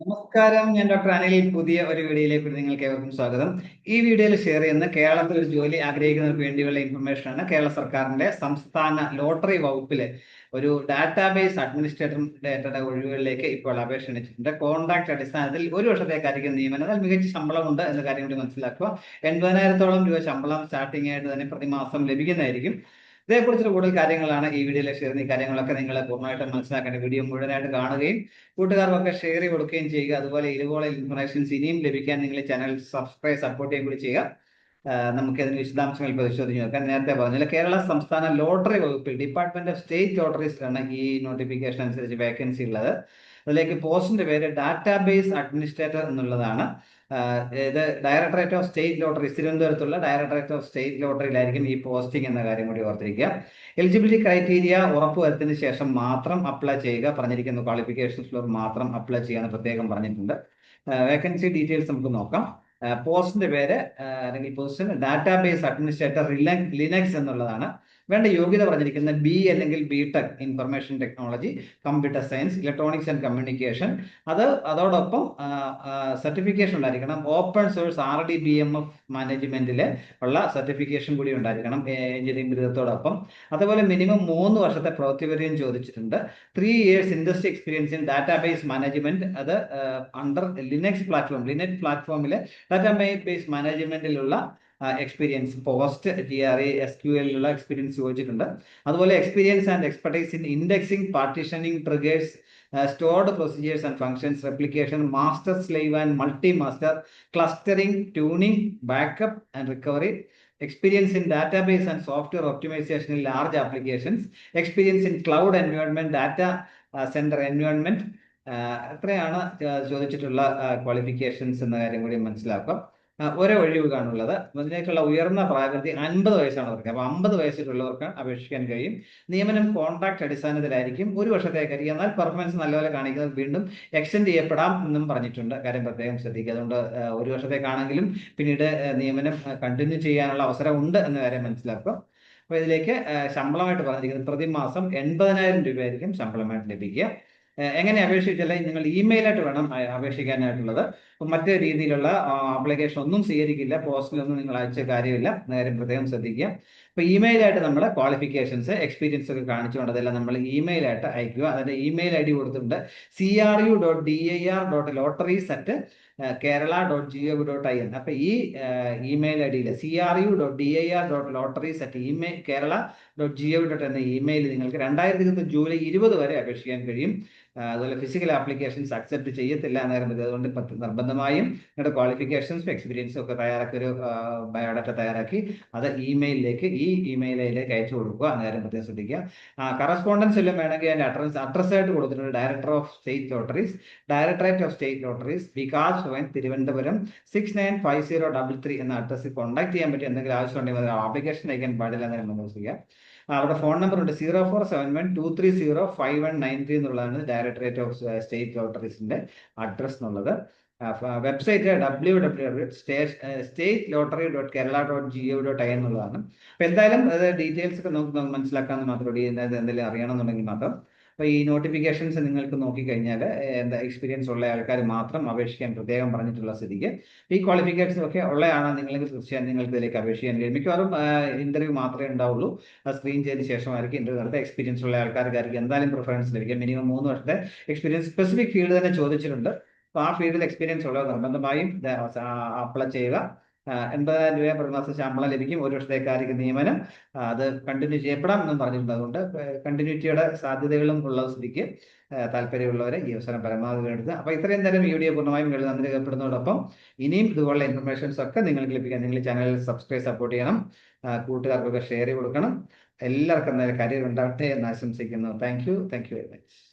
നമസ്കാരം ഞാൻ ഡോക്ടർ അനിൽ പുതിയ ഒരു വീഡിയോയിലേക്ക് നിങ്ങൾക്ക് ഏവർക്കും സ്വാഗതം. ഈ വീഡിയോയിൽ ഷെയർ ചെയ്യുന്ന കേരളത്തിൽ ഒരു ജോലി ആഗ്രഹിക്കുന്നവർക്ക് വേണ്ടിയുള്ള ഇൻഫർമേഷൻ ആണ് കേരള സർക്കാരിന്റെ സംസ്ഥാന ലോട്ടറി വകുപ്പിലെ ഒരു ഡാറ്റാബേസ് അഡ്മിനിസ്ട്രേറ്റർ ഡേറ്റയുടെ ഒഴിവുകളിലേക്ക് ഇപ്പോൾ അപേക്ഷ ക്ഷണിച്ചിട്ടുണ്ട്. കോൺട്രാക്ട് അടിസ്ഥാനത്തിൽ ഒരു വർഷത്തേക്കായിരിക്കും നിയമനം. അതിൽ മികച്ച ശമ്പളമുണ്ട് എന്ന കാര്യം കൂടി മനസ്സിലാക്കുക. എൺപതിനായിരത്തോളം രൂപ ശമ്പളം സ്റ്റാർട്ടിംഗ് ആയിട്ട് തന്നെ പ്രതിമാസം ലഭിക്കുന്നതായിരിക്കും. ഇതേക്കുറിച്ചുള്ള കൂടുതൽ കാര്യങ്ങളാണ് ഈ വീഡിയോയിൽ ഷെയർ ചെയ്യുന്ന കാര്യങ്ങളൊക്കെ നിങ്ങൾ പൂർണമായിട്ടും മനസ്സിലാക്കേണ്ട വീഡിയോ മുഴുവനായിട്ട് കാണുകയും കൂട്ടുകാർക്കൊക്കെ ഷെയർ കൊടുക്കുകയും ചെയ്യുക. അതുപോലെ ഇതുപോലെ ഇൻഫർമേഷൻസ് ഇനിയും ലഭിക്കാൻ നിങ്ങൾ ചാനൽ സബ്സ്ക്രൈബ് സപ്പോർട്ട് ചെയ്യുകയും കൂടി ചെയ്യുക. നമുക്ക് അതിന് വിശദാംശങ്ങൾ പരിശോധിച്ച് നോക്കാം. നേരത്തെ പറഞ്ഞില്ല കേരള സംസ്ഥാന ലോട്ടറി വകുപ്പിൽ ഡിപ്പാർട്ട്മെന്റ് ഓഫ് സ്റ്റേറ്റ് ലോട്ടറീസിലാണ് ഈ നോട്ടിഫിക്കേഷൻ അനുസരിച്ച് വേക്കൻസി ഉള്ളത്. അതിലേക്ക് പോസ്റ്റിന്റെ പേര് ഡാറ്റാബേസ് അഡ്മിനിസ്ട്രേറ്റർ എന്നുള്ളതാണ്. ഇത് ഡയറക്ടറേറ്റ് ഓഫ് സ്റ്റേറ്റ് ലോട്ടറി തിരുവനന്തപുരത്തുള്ള ഡയറക്ടറേറ്റ് ഓഫ് സ്റ്റേറ്റ് ലോട്ടറിയിലായിരിക്കും ഈ പോസ്റ്റിംഗ് എന്ന കാര്യം കൂടി ഓർത്തിരിക്കുക. എലിജിബിലിറ്റി ക്രൈറ്റീരിയ ഉറപ്പുവരുത്തിന് ശേഷം മാത്രം അപ്ലൈ ചെയ്യുക. പറഞ്ഞിരിക്കുന്ന ക്വാളിഫിക്കേഷൻസിലൂടെ മാത്രം അപ്ലൈ ചെയ്യാന്ന് പ്രത്യേകം പറഞ്ഞിട്ടുണ്ട്. വേക്കൻസി ഡീറ്റെയിൽസ് നമുക്ക് നോക്കാം. പോസ്റ്റിന്റെ പേര് അല്ലെങ്കിൽ പോസ്റ്റിന് ഡാറ്റാബേസ് അഡ്മിനിസ്ട്രേറ്റർ ലിനക്സ് എന്നുള്ളതാണ്. വേണ്ട യോഗ്യത പറഞ്ഞിരിക്കുന്ന ബി അല്ലെങ്കിൽ B tech information technology computer science electronics and communication അത് അതോടൊപ്പം സർട്ടിഫിക്കേഷൻ ഉണ്ടായിരിക്കണം. Open source R D B M F മാനേജ്മെന്റിൽ ഉള്ള സർട്ടിഫിക്കേഷൻ കൂടി ഉണ്ടായിരിക്കണം എഞ്ചിനീയറിംഗ് ബിരുദത്തോടൊപ്പം. അതുപോലെ മിനിമം മൂന്ന് വർഷത്തെ പ്രവൃത്തിപരിയും ചോദിച്ചിട്ടുണ്ട്. Three years industry experience in database management അത് അണ്ടർ ലിനക്സ് പ്ലാറ്റ്ഫോം ലിനക്സ് പ്ലാറ്റ്ഫോമിൽ database മാനേജ്മെന്റിലുള്ള experience post T R E S Q എല്ലിലുള്ള experience ചോദിച്ചിട്ടുണ്ട്. അതുപോലെ experience and expertise in indexing partitioning triggers stored procedures and functions replication master slave and multi master clustering tuning backup and recovery experience in database and software optimisation in large applications, experience in cloud environment, data center environment, എത്രയാണ് ചോദിച്ചിട്ടുള്ള qualifications എന്ന കാര്യം കൂടി മനസ്സിലാക്കാം. ഒരേ ഒഴിവ് കാണുള്ളത്. അതിനേക്കുള്ള ഉയർന്ന പ്രായപരിധി അൻപത് വയസ്സാണ് അവർക്ക്. അപ്പോൾ അമ്പത് വയസ്സിലുള്ളവർക്ക് അപേക്ഷിക്കാൻ കഴിയും. നിയമനം കോൺട്രാക്ട് അടിസ്ഥാനത്തിലായിരിക്കും ഒരു വർഷത്തേക്കായിരിക്കും എന്നാൽ പെർഫോമൻസ് നല്ലപോലെ കാണിക്കുന്നത് വീണ്ടും എക്സ്റ്റെൻഡ് ചെയ്യപ്പെടാം എന്നും പറഞ്ഞിട്ടുണ്ട്. കാര്യം പ്രത്യേകം ശ്രദ്ധിക്കുക. അതുകൊണ്ട് ഒരു വർഷത്തേക്കാണെങ്കിലും പിന്നീട് നിയമനം കണ്ടിന്യൂ ചെയ്യാനുള്ള അവസരം ഉണ്ട് എന്ന കാര്യം മനസ്സിലാക്കുക. അപ്പോൾ ഇതിലേക്ക് ശമ്പളമായിട്ട് പറഞ്ഞിരിക്കുന്നത് പ്രതിമാസം എൺപതിനായിരം രൂപയായിരിക്കും ശമ്പളമായിട്ട് ലഭിക്കുക. എങ്ങനെ അപേക്ഷിച്ചാൽ നിങ്ങൾ ഇമെയിലായിട്ട് വേണം അപേക്ഷിക്കാനായിട്ടുള്ളത്. മറ്റ് രീതിയിലുള്ള ആപ്ലിക്കേഷൻ ഒന്നും സ്വീകരിക്കില്ല പോസ്റ്റിലൊന്നും നിങ്ങൾ അയച്ച കാര്യമില്ല. കാര്യം പ്രത്യേകം ശ്രദ്ധിക്കുക. അപ്പോൾ ഇമെയിലായിട്ട് നമ്മൾ ക്വാളിഫിക്കേഷൻസ് എക്സ്പീരിയൻസ് ഒക്കെ കാണിച്ചുകൊണ്ട് അതെല്ലാം നമ്മൾ ഇമെയിൽ ആയിട്ട് അയക്കുക. അതിന്റെ ഇമെയിൽ ഐ ഡി കൊടുത്തിട്ടുണ്ട് C R U dot D I R dot lotteries at Kerala dot G O dot I N അപ്പൊ ഈ ഇമെയിൽ ഐ ഡിയിൽ C R U dot D I R dot lotteries at email Kerala dot G O dot എന്ന email നിങ്ങൾക്ക് രണ്ടായിരത്തി ഇരുപത് July ഇരുപത് വരെ അപേക്ഷിക്കാൻ കഴിയും. അതുപോലെ ഫിസിക്കൽ ആപ്ലിക്കേഷൻസ് അക്സെപ്റ്റ് ചെയ്യത്തില്ല എന്നേരം അതുകൊണ്ട് നിർബന്ധമായും നിങ്ങളുടെ ക്വാളിഫിക്കേഷൻസും എക്സ്പീരിയൻസും ഒക്കെ തയ്യാറാക്കി ഒരു ബയോഡാറ്റ തയ്യാറാക്കി അത് ഇമെയിലിലേക്ക് ഈ ഇമെയിലിലേക്ക് അയച്ചു കൊടുക്കുക അന്നേരം പ്രത്യേകം ശ്രദ്ധിക്കുക. കറസ്പോണ്ടൻസ് എല്ലാം വേണമെങ്കിൽ അതിന്റെ അഡ്രസ് അഡ്രസ് ആയിട്ട് കൊടുത്തിട്ടുണ്ട് director of state lotteries directorate of state lotteries Vikas Bhavan Thiruvananthapuram six nine five zero double three എന്ന അഡ്രസ്സിൽ കോൺടാക്ട് ചെയ്യാൻ പറ്റിയ എന്തെങ്കിലും ആവശ്യമുണ്ടെങ്കിൽ ആപ്ലിക്കേഷൻ അയക്കാൻ പാടില്ല എന്നേരം മനസ്സിലാക്കുക അവിടെ ഫോൺ നമ്പർ ഉണ്ട്. Zero four seven one two three zero five one nine three എന്നുള്ളതാണ് ഡയറക്ടറേറ്റ് ഓഫ് സ്റ്റേറ്റ് ലോട്ടറീസിന്റെ അഡ്രസ് എന്നുള്ളത്. Website W W W state lottery dot Kerala dot G O dot I എന്നുള്ളതാണ് അപ്പൊ എന്തായാലും അത് ഡീറ്റെയിൽസ് ഒക്കെ നമുക്ക് മനസ്സിലാക്കാമെന്ന് മാത്രം എന്തെങ്കിലും അറിയണമെന്നുണ്ടെങ്കിൽ മാത്രം. അപ്പോൾ ഈ നോട്ടിഫിക്കേഷൻസ് നിങ്ങൾക്ക് നോക്കിക്കഴിഞ്ഞാൽ എന്താ എക്സ്പീരിയൻസ് ഉള്ള ആൾക്കാർ മാത്രം അപേക്ഷിക്കാൻ പ്രത്യേകം പറഞ്ഞിട്ടുള്ള സ്ഥിതിക്ക്. ഈ ക്വാളിഫിക്കേഷൻസ് ഒക്കെ ഉള്ളതാണ് നിങ്ങൾക്ക് തീർച്ചയായും നിങ്ങൾക്ക് ഇതിലേക്ക് അപേക്ഷിക്കാൻ കഴിയും. മിക്കവാറും ഇന്റർവ്യൂ മാത്രമേ ഉണ്ടാവുള്ളൂ. സ്ക്രീൻ ചെയ്തതിന് ശേഷമായിരിക്കും ഇന്റർവ്യൂ നടത്തുക. എക്സ്പീരിയൻസ് ഉള്ള ആൾക്കാർക്കായിരിക്കും. എന്തായാലും പ്രിഫറൻസ് ലഭിക്കും. മിനിമം മൂന്ന് വർഷത്തെ എക്സ്പീരിയൻസ് സ്പെസിഫിക് ഫീൽഡ് തന്നെ ചോദിച്ചിട്ടുണ്ട്. അപ്പോൾ ആ ഫീൽഡിൽ എക്സ്പീരിയൻസ് ഉള്ളവർ നിർബന്ധമായും അപ്ലൈ ചെയ്യുക. എൺപതിനായിരം രൂപ പ്രതിമാസം ശമ്പളം ലഭിക്കും. ഒരു വർഷത്തേക്കായിരിക്കും നിയമനം. അത് കണ്ടിന്യൂ ചെയ്യപ്പെടാം എന്നും പറഞ്ഞിട്ടുണ്ട് അതുകൊണ്ട് കണ്ടിന്യൂറ്റിയുടെ സാധ്യതകളും ഉള്ള സ്ഥിതിക്ക് താല്പര്യമുള്ളവരെ ഈ അവസരം പരമാവധി വേണ്ടത് അപ്പോൾ ഇത്രയും നേരം വീഡിയോ പൂർണമായും നന്ദി രേഖപ്പെടുന്നതോടൊപ്പം ഇനിയും ഇതുപോലുള്ള ഇൻഫർമേഷൻസ് ഒക്കെ നിങ്ങൾക്ക് ലഭിക്കാൻ നിങ്ങൾ ചാനൽ സബ്സ്ക്രൈബ് സപ്പോർട്ട് ചെയ്യണം. കൂട്ടുകാർക്കൊക്കെ ഷെയർ ചെയ്ത് കൊടുക്കണം. എല്ലാവർക്കും നല്ല കരിയർ ഉണ്ടാവട്ടെ എന്ന് ആശംസിക്കുന്നു. Thank you thank you very much